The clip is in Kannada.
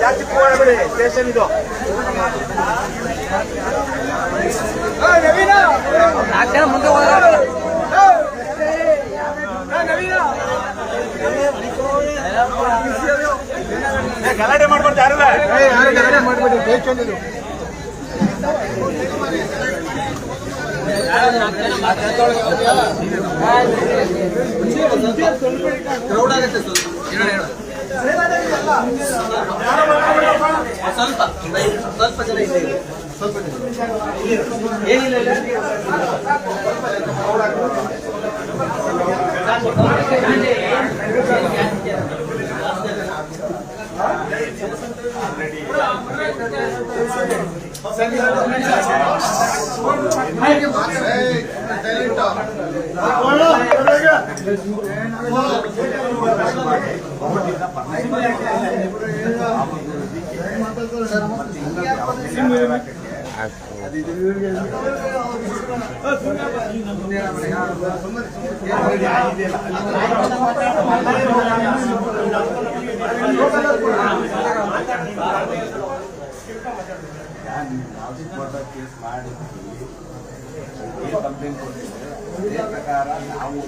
ಜಾಸ್ತಿ ಹೋಗ್ಬೇಡಿ ಸ್ಟೇಷನ್ ಇದು ಮುಂದೆ ಹೋದ್ರೆ ಗಲಾಟೆ ಮಾಡ್ಬಾರ್ದು ಯಾರಲ್ಲ ಯಾರು? ಗಲಾಟೆ ಮಾಡ್ಬೇಡಿ ಕ್ರೌಡ್ ಆಗುತ್ತೆ ಸ್ವಲ್ಪ ಸ್ವಲ್ಪ ಜನ ಇದೆ ಸ್ವಲ್ಪ ಜನ ಏನಿಲ್ಲ ಇಲ್ಲ. ಕೇಸ್ ಮಾಡಿ ಕಂಪ್ಲೇಂಟ್ ಕೊಡ್ತೀವಿ ಅದೇ ಪ್ರಕಾರ ನಾವು